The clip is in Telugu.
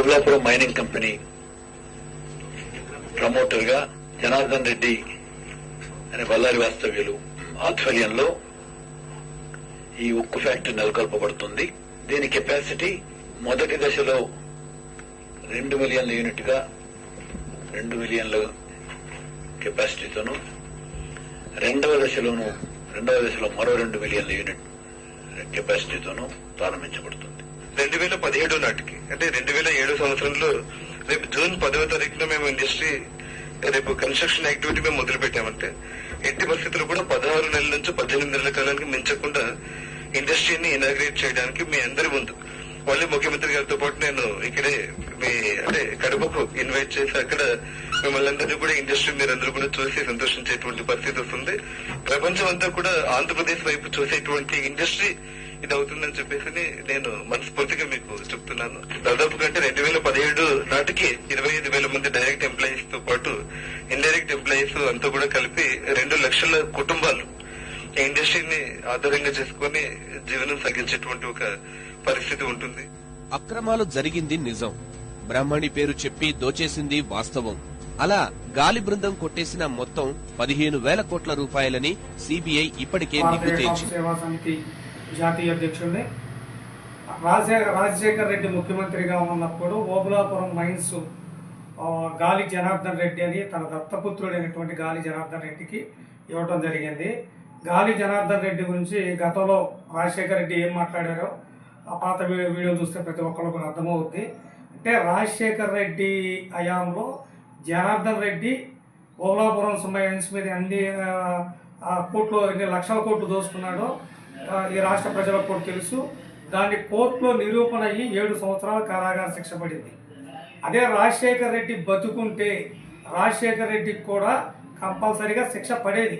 ఓబ్లాపురం మైనింగ్ కంపెనీ ప్రమోటర్గా జనార్దన్ రెడ్డి అనే బళ్ళారి వాస్తవ్యులు ఆధ్వర్యంలో ఈ ఉక్కు ఫ్యాక్టరీ నెలకొల్పబడుతుంది. దీని కెపాసిటీ మొదటి దశలో రెండు మిలియన్ల యూనిట్గా రెండు మిలియన్ల కెపాసిటీతోను రెండవ దశలోను రెండవ దశలో మరో రెండు మిలియన్ల యూనిట్ కెపాసిటీతోను ప్రారంభించబడుతుంది. రెండు వేల పదిహేడు నాటికి అంటే రెండు వేల ఏడు సంవత్సరంలో రేపు జూన్ పదవ తారీఖున మేము ఇండస్ట్రీ రేపు కన్స్ట్రక్షన్ యాక్టివిటీ మేము మొదలు పెట్టామంటే ఎట్టి పరిస్థితులు కూడా పదహారు నెలల నుంచి పద్దెనిమిది నెలల కాలానికి మించకుండా ఇండస్ట్రీని ఇనాగ్రేట్ చేయడానికి మీ అందరి ముందు. మళ్ళీ ముఖ్యమంత్రి గారితో పాటు నేను ఇక్కడే మీ అంటే కడపకు ఇన్వైట్ చేసి అక్కడ మిమ్మల్ని అందరినీ కూడా ఇండస్ట్రీ మీరందరూ కూడా చూసి సంతోషించేటువంటి పరిస్థితి వస్తుంది. ప్రపంచం అంతా కూడా ఆంధ్రప్రదేశ్ వైపు చూసేటువంటి ఇండస్ట్రీ ఇది అవుతుందని చెప్పేసి నేను మనస్ఫూర్తిగా మీకు చెప్తున్నాను. దాదాపు కంటే రెండు వేల పదిహేడు నాటికి ఇరవై ఐదు వేల మంది డైరెక్ట్ ఎంప్లాయీస్తో పాటు ఇండైరెక్ట్ ఎంప్లాయీస్ అంతా కూడా కలిపి రెండు లక్షల కుటుంబాలు ఈ ఇండస్ట్రీని ఆధారంగా చేసుకుని జీవనం సాగించేటువంటి ఒక పరిస్థితి ఉంటుంది. అక్రమాలు జరిగింది నిజం. బ్రహ్మణి పేరు చెప్పి దోచేసింది వాస్తవం. అలా గాలి బృందం కొట్టేసిన మొత్తం పదిహేను వేల కోట్ల రూపాయలని సిబిఐ ఇప్పటికే నిగ్గు తేల్చింది. సేవా సమితి జాతీయ అధ్యక్షుడిని. రాజశేఖర రాజశేఖర్ రెడ్డి ముఖ్యమంత్రిగా ఉన్నప్పుడు ఓబులాపురం మైన్స్ గాలి జనార్దన్ రెడ్డి అని తన దత్తపుత్రుడైనటువంటి గాలి జనార్దన్ రెడ్డికి ఇవ్వడం జరిగింది. గాలి జనార్దన్ రెడ్డి గురించి గతంలో రాజశేఖర రెడ్డి ఏం మాట్లాడారో ఆ పాత వీడియో చూస్తే ప్రతి ఒక్కరికి కూడా అర్థమవుద్ది. అంటే రాజశేఖర్ రెడ్డి హయాంలో జనార్దన్ రెడ్డి ఓలాపురం మైన్స్ మీద అన్ని ఆ, కోట్లు ఎన్ని లక్షల కోట్లు దోసుకున్నాడో ఈ రాష్ట్ర ప్రజలకు కూడా తెలుసు. దాన్ని కోర్టులో నిరూపణ అయ్యి ఏడు సంవత్సరాల కారాగార శిక్ష పడింది. అదే రాజశేఖర్ రెడ్డి బతుకుంటే రాజశేఖర్ రెడ్డికి కూడా కంపల్సరీగా శిక్ష పడేది.